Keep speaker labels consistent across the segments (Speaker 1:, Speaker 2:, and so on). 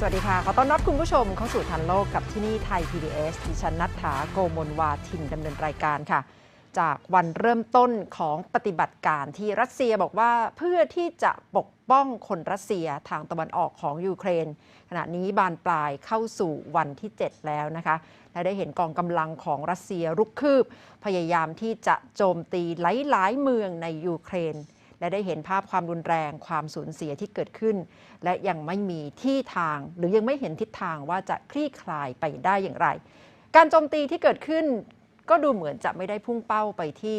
Speaker 1: สวัสดีค่ะ ขอต้อนรับคุณผู้ชมเข้าสู่ทันโลกกับที่นี่ไทย PBS ดิฉันนัทธาโกมลวาทินดำเนินรายการค่ะ จากวันเริ่มต้นของปฏิบัติการที่รัสเซียบอกว่าเพื่อที่จะปกป้องคนรัสเซียทางตะวันออกของยูเครน ขณะนี้บานปลายเข้าสู่วันที่ 7 แล้วนะคะ และได้เห็นกองกำลังของรัสเซียรุกคืบ พยายามที่จะโจมตีหลายๆเมืองในยูเครน และได้เห็นภาพความรุนแรงความสูญเสียที่เกิดขึ้น และยังไม่มีที่ทาง หรือยังไม่เห็นทิศทางว่าจะคลี่คลายไปได้อย่างไร การโจมตีที่เกิดขึ้น ก็ดูเหมือนจะไม่ได้พุ่งเป้าไปที่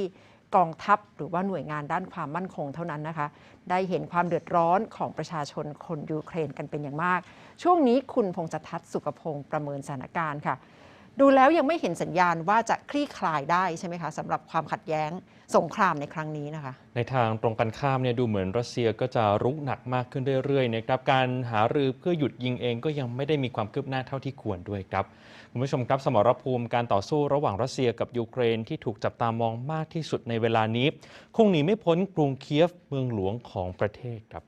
Speaker 1: กองทัพหรือว่าหน่วยงานด้านความมั่นคงเท่านั้นนะคะ ได้เห็นความเดือดร้อนของประชาชนคนยูเครนกันเป็นอย่างมาก ช่วงนี้คุณพงษ์ทัศน์สุขพงศ์ประเมินสถานการณ์ค่ะ ดูแล้วยังไม่เห็นสัญญาณว่าจะคลี่คลายได้ใช่ไหมคะสำหรับความขัดแย้งสงครามในครั้งนี้นะคะ
Speaker 2: ในทางตรงกันข้ามเนี่ยดูเหมือนรัสเซียก็จะรุกหนักมากขึ้นเรื่อยๆนะครับการหารือเพื่อหยุดยิงเองก็ยังไม่ได้มีความคืบหน้าเท่าที่ควรด้วยครับคุณผู้ชมครับสมรภูมิการต่อสู้ระหว่างรัสเซียกับยูเครนที่ถูกจับตามองมากที่สุดในเวลานี้ คงหนีไม่พ้นกรุงเคียฟเมืองหลวงของประเทศครับ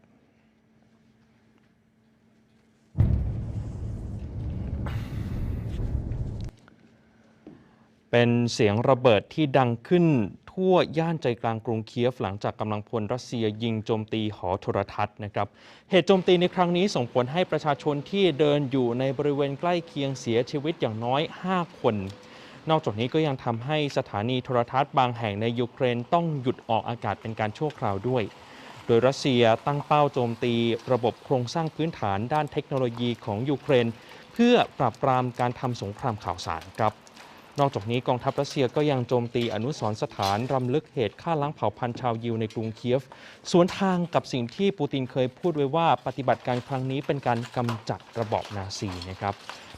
Speaker 2: เป็นเสียงระเบิดที่ดังขึ้นทั่วย่านใจกลางกรุงเคียฟ หลังจากกำลังพลรัสเซียยิงโจมตีหอโทรทัศน์นะครับ เหตุโจมตีในครั้งนี้ส่งผลให้ประชาชนที่เดินอยู่ในบริเวณใกล้เคียงเสียชีวิตอย่างน้อย 5 คน นอกจากนี้ก็ยังทำให้สถานีโทรทัศน์บางแห่งในยูเครนต้องหยุดออกอากาศเป็นการชั่วคราวด้วย โดยรัสเซียตั้งเป้าโจมตี ระบบโครงสร้างพื้นฐานด้านเทคโนโลยีของยูเครน เพื่อปราบปรามการทำสงครามข่าวสารครับ นอกจากนี้กองทัพรัสเซียก็ยังโจมตีอนุสรสถานรำลึกเหตุฆ่าล้างเผ่าพันธุ์ชาวยิวในกรุงเคียฟ สวนทางกับสิ่งที่ปูตินเคยพูดไว้ว่าปฏิบัติการครั้งนี้เป็นการกำจัดระบอบนาซีนะครับ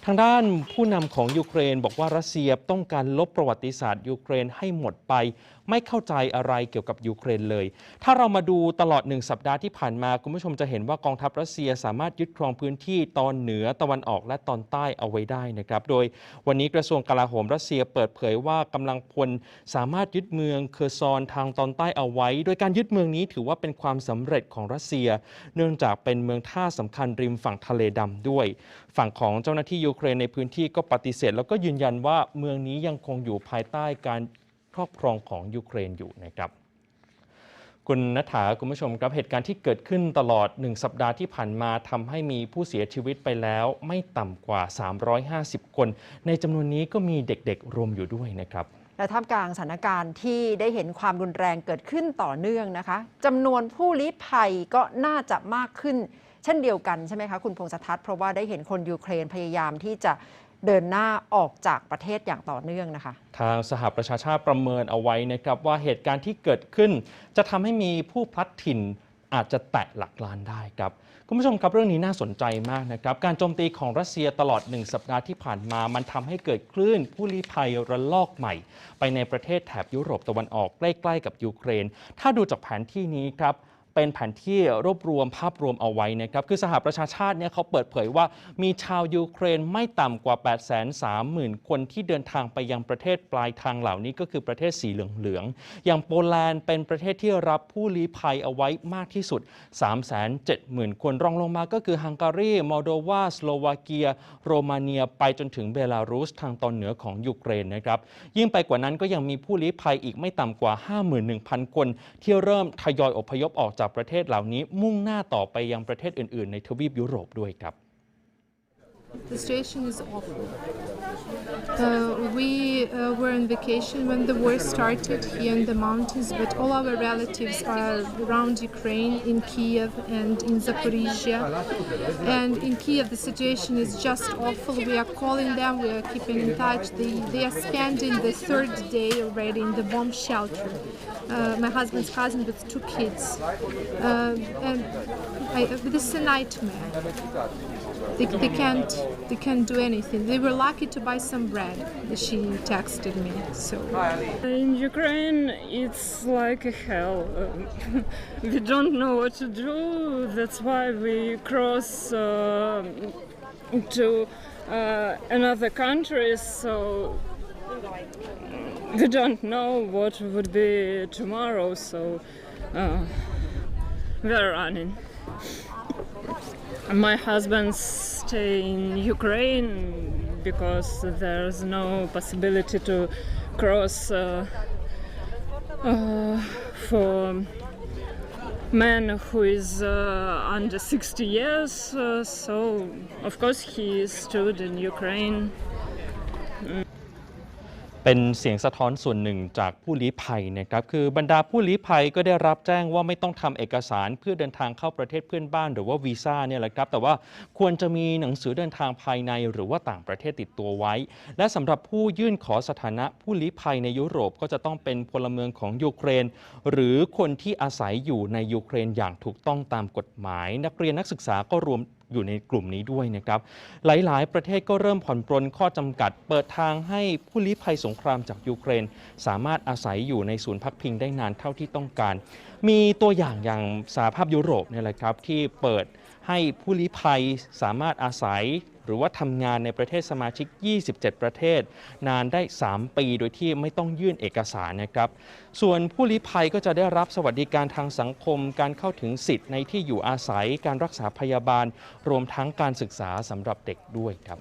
Speaker 2: ทางด้านผู้นำของยูเครนบอกว่ารัสเซียต้องการลบประวัติศาสตร์ยูเครนให้หมดไป ไม่เข้าใจอะไรเกี่ยวกับยูเครนเลย ถ้าเรามาดูตลอดหนึ่งสัปดาห์ที่ผ่านมาคุณผู้ชมจะเห็นว่ากองทัพรัสเซียสามารถยึดครองพื้นที่ตอนเหนือตะวันออกและตอนใต้เอาไว้ได้นะครับโดยวันนี้กระทรวงกลาโหมรัสเซียเปิดเผยว่ากำลังพลสามารถยึดเมืองเคอร์ซอนทางตอนใต้เอาไว้ โดยการยึดเมืองนี้ถือว่าเป็นความสำเร็จของรัสเซีย เนื่องจากเป็นเมืองท่าสำคัญริมฝั่งทะเลดำด้วย ฝั่งของเจ้าหน้าที่ยููเครนในพื้นที่ก็ปฏิเสธ แล้วก็ยืนยันว่าเมืองนี้ยังคงอยู่ภายใต้การครอบครองของยูเครนอยู่นะครับคุณนัฐาคุณผู้ชมครับเหตุการณ์ที่เกิดขึ้นตลอด 1 สัปดาห์ที่ผ่านมาทำให้มีผู้เสียชีวิตไปแล้วไม่ต่ำกว่า 350 คน ในจำนวนนี้ก็มีเด็กๆ รวมอยู่ด้วยนะครับ
Speaker 1: และท่ามกลางสถานการณ์ที่ได้เห็นความรุนแรงเกิดขึ้นต่อเนื่องนะคะจำนวนผู้ลี้ภัยก็น่าจะมากขึ้น เช่นเดียวกันใช่ไหมคะคุณพงษ์ทัศน์เพราะว่าได้เห็นคนยูเครนพยายามที่จะเดินหน้าออกจากประเทศอย่างต่อเนื่องนะคะ
Speaker 2: ทางสหประชาชาติประเมินเอาไว้นะครับว่าเหตุการณ์ที่เกิดขึ้น จะทำให้มีผู้พลัดถิ่นอาจจะแตะหลักล้านได้ครับคุณผู้ชมครับเรื่องนี้น่าสนใจมากนะครับ การโจมตีของรัสเซียตลอด 1 สัปดาห์ที่ผ่านมา มันทำให้เกิดคลื่นผู้ลี้ภัยระลอกใหม่ ไปในประเทศแถบยุโรปตะวันออกใกล้ ๆ กับยูเครน ถ้าดูจากแผนที่นี้ครับ เป็นแผนที่รวบรวมภาพรวมเอาไว้นะครับคือสหประชาชาติเนี่ยเขาเปิดเผยว่ามีชาวยูเครนไม่ต่ำกว่า 830,000 คนที่เดินทางไปยังประเทศปลายทางเหล่านี้ก็คือประเทศสีเหลืองๆอย่างโปแลนด์เป็นประเทศที่รับผู้ลี้ภัยเอาไว้มากที่สุด 370,000 คนรองลงมาก็คือฮังการีมอลโดวาสโลวาเกีย โรมาเนียไปจนถึงเบลารุสทางตอนเหนือของยูเครนนะครับยิ่งไปกว่านั้นก็ยังมีผู้ลี้ภัยอีกไม่ต่ำกว่า 51,000 คน ที่เริ่มทยอยอพยพออกจากประเทศเหล่านี้มุ่งหน้าต่อไปยังประเทศอื่น ๆ ในทวีปยุโรปด้วยครับ
Speaker 3: The situation is awful. Uh, we uh, were on vacation when the war started here in the mountains, but all our relatives are around Ukraine, in Kiev and in Zaporizhia. And in Kiev, the situation is just awful. We are calling them, we are keeping in touch. They, they are spending the third day already in the bomb shelter. Uh, my husband's cousin with two kids. Uh, and I, this is a nightmare. They, they can't they can't do anything. They were lucky to buy some bread. She texted me. So
Speaker 4: In Ukraine, it's like a hell. We don't know what to do. That's why we cross uh, to uh, another country. So we don't know what would be tomorrow. So uh, we're running. my husband stay in Ukraine because there's no possibility to cross uh, uh, for man who is uh, under 60 years. Uh, so of course he stood in Ukraine.
Speaker 2: เป็นเสียงสะท้อนส่วนหนึ่งจากผู้ลี้ภัยนะครับคือบรรดาผู้ลี้ภัยก็ได้รับแจ้งว่าไม่ต้องทำเอกสารเพื่อเดินทางเข้าประเทศเพื่อนบ้าน หรือว่าวีซ่าเนี่ยแหละครับ แต่ว่าควรจะมีหนังสือเดินทางภายในหรือว่าต่างประเทศติดตัวไว้ และสำหรับผู้ยื่นขอสถานะผู้ลี้ภัยในยุโรปก็จะต้องเป็นพลเมืองของยูเครน หรือคนที่อาศัยอยู่ในยูเครนอย่างถูกต้องตามกฎหมาย นักเรียนนักศึกษาก็รวม อยู่ในกลุ่มนี้ด้วยนะครับ หลายๆ ประเทศก็เริ่มผ่อนปรนข้อจำกัด เปิดทางให้ผู้ลี้ภัยสงครามจากยูเครน สามารถอาศัยอยู่ในศูนย์พักพิงได้นานเท่าที่ต้องการ มีตัวอย่างอย่างสหภาพยุโรปเนี่ยแหละครับที่เปิด ให้ผู้ลี้ภัยสามารถอาศัย หรือว่าทำงานในประเทศสมาชิก 27 ประเทศ นานได้ 3 ปีโดยที่ไม่ต้องยื่นเอกสารนะครับ ส่วนผู้ลี้ภัยก็จะได้รับสวัสดิการทางสังคม การเข้าถึงสิทธิ์ในที่อยู่อาศัย การรักษาพยาบาล รวมทั้งการศึกษาสำหรับเด็กด้วยครับ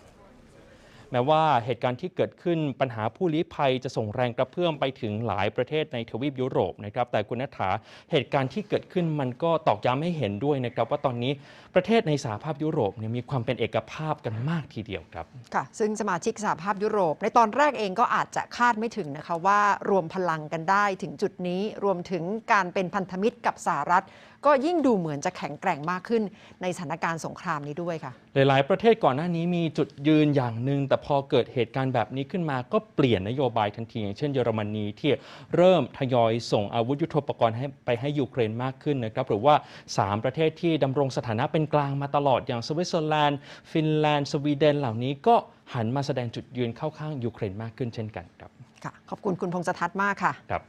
Speaker 2: แม้ว่าเหตุการณ์ที่เกิดขึ้นปัญหาผู้ลี้ภัยจะส่งแรงกระเพื่อมไปถึงหลายประเทศในทวีปยุโรปนะครับแต่คุณนัฐาเหตุการณ์ที่เกิดขึ้นมันก็ตอกย้ำให้เห็นด้วยนะครับว่าตอนนี้ประเทศในสหภาพยุโรปเนี่ยมีความเป็นเอกภาพกันมากทีเดียวครับ
Speaker 1: ค่ะซึ่งสมาชิกสหภาพยุโรป ในตอนแรกเองก็อาจจะคาดไม่ถึงนะคะว่ารวมพลังกันได้ถึงจุดนี้รวมถึงการเป็นพันธมิตรกับสหรัฐ ก็ยิ่งดูเหมือนจะแข็งแกร่งมากขึ้นในสถานการณ์สงครามนี้ด้วยค่ะ
Speaker 2: หลาย ๆ ประเทศก่อนหน้านี้มีจุดยืนอย่างหนึ่งแต่พอเกิดเหตุการณ์แบบนี้ขึ้นมาก็เปลี่ยนนโยบายทันทีอย่างเช่นเยอรมนีที่เริ่มทยอยส่งอาวุธยุโทโธปกรณ์ให้ไปให้ยูเครนมากขึ้นนะครับหรือว่า 3 ประเทศที่ดำรงสถานะเป็นกลางมาตลอดอย่างสวิตเซอร์แลนด์ ฟินแลนด์ สวีเดนเหล่านี้ก็หันมาแสดงจุดยืนเข้าข้างยูเครนมากขึ้นเช่นกันครับ
Speaker 1: ค่ะขอบคุณคุณพงษ์สทัศน์มากค่ะ
Speaker 2: ครับ